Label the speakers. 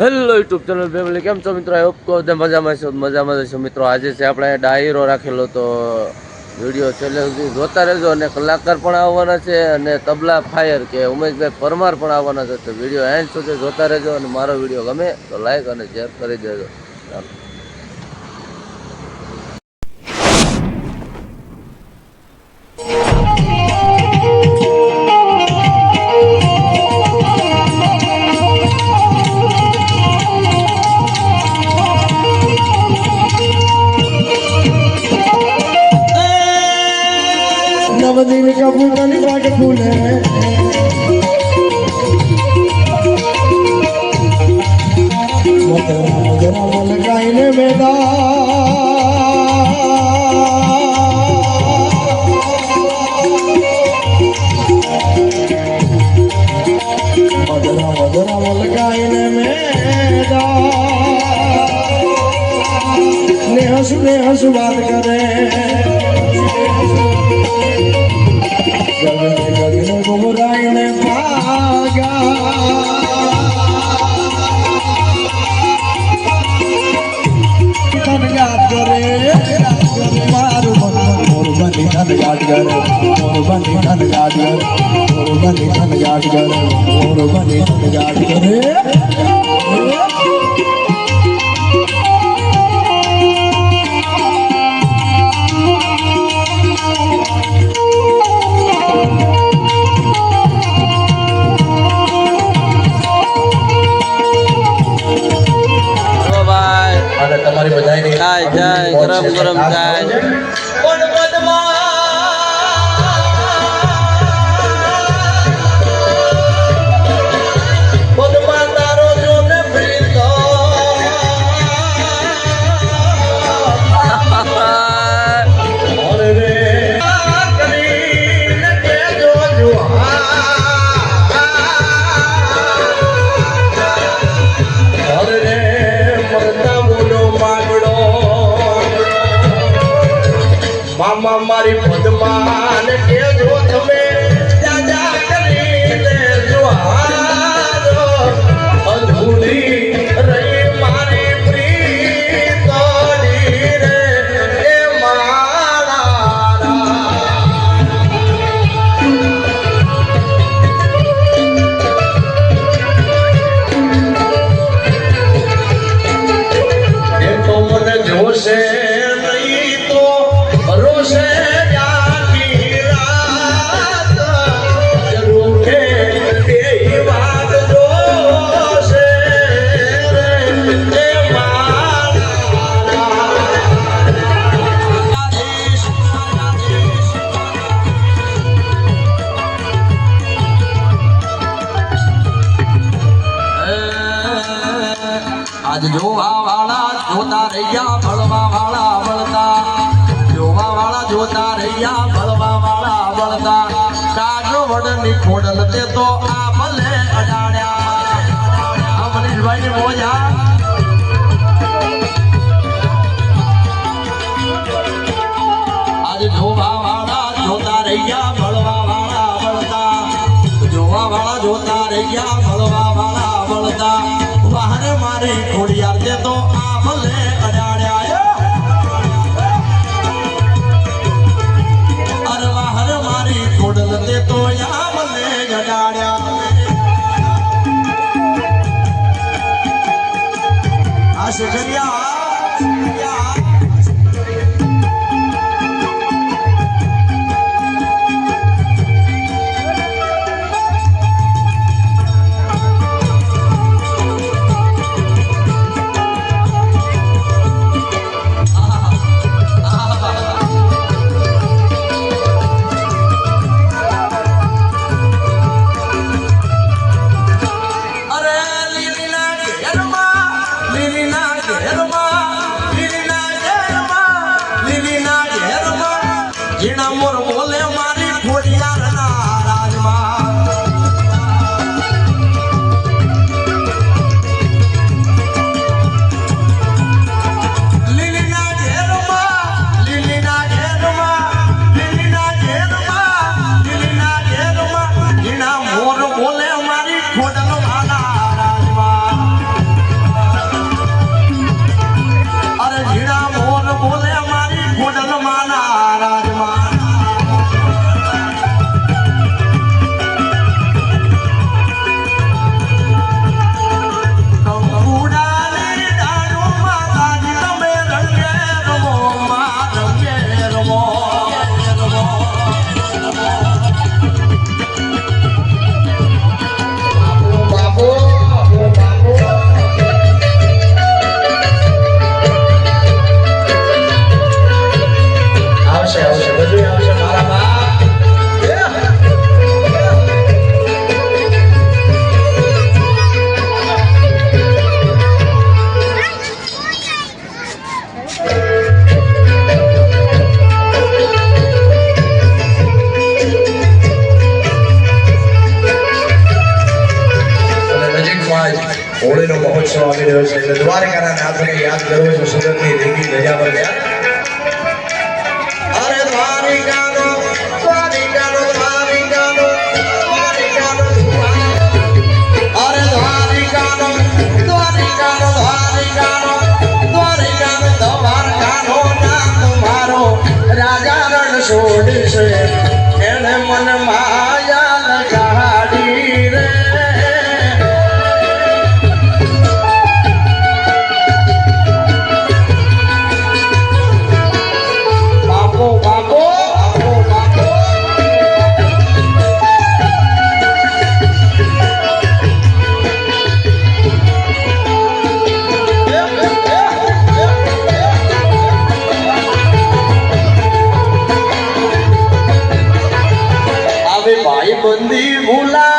Speaker 1: Hello YouTube channel family કેમ છો મિત્રો? આઈ હોપ બધા મજામાં છો. મજામાં છો મિત્રો. આજે છે આપણે ડાયરો રાખેલો તો વીડિયો છેલ્લે સુધી જોતા રહેજો અને કલાકાર પણ આવવાના છે અને તબલા ફાયર કે ઉમેશભાઈ પરમાર પણ આવવાના છે. તો વીડિયો એન્ડ સુધી જોતા રહેજો અને મારો વીડિયો ગમે તો લાઈક અને શેર કરી દેજો. ચાલો.
Speaker 2: મલકાઈને મેદા ને હસુ ને હસુ વાત કરે. ગગન ગુમરાયણ ભાગા તન યાદ કરે મારું મન મોરું બની તન યાદ કરે. મોરું બની યાદ કરે મોરું બની યાદ કરે મોરું બની તન યાદ
Speaker 3: મામા મારી પદમાન કેજો તમે.
Speaker 4: જોતા રહ્યા ભળવા વાળા વળતા. જોવા વાળા જોતા રહ્યા ભળવા વાળા વળતા. કાગો વડની ખોડલ તે તો આ ભલે અડાડ્યા ની મોજા જોતા રહ્યા ભળવા વાળા બળતા મારી ખોડિયાર તે તો આ ભલે અડાડ્યા. અરે વાહન મારી ખોડલ તે તો આ ભલે અડાડ્યા. આ શેખરિયા
Speaker 2: વાગી રહ્યો છે. એટલે દ્વારકાના નાથને યાદ કરવો છે, સુરતની ધીમી ધજા પર રાજા રણ છોડશે, એને મનમાં Beli.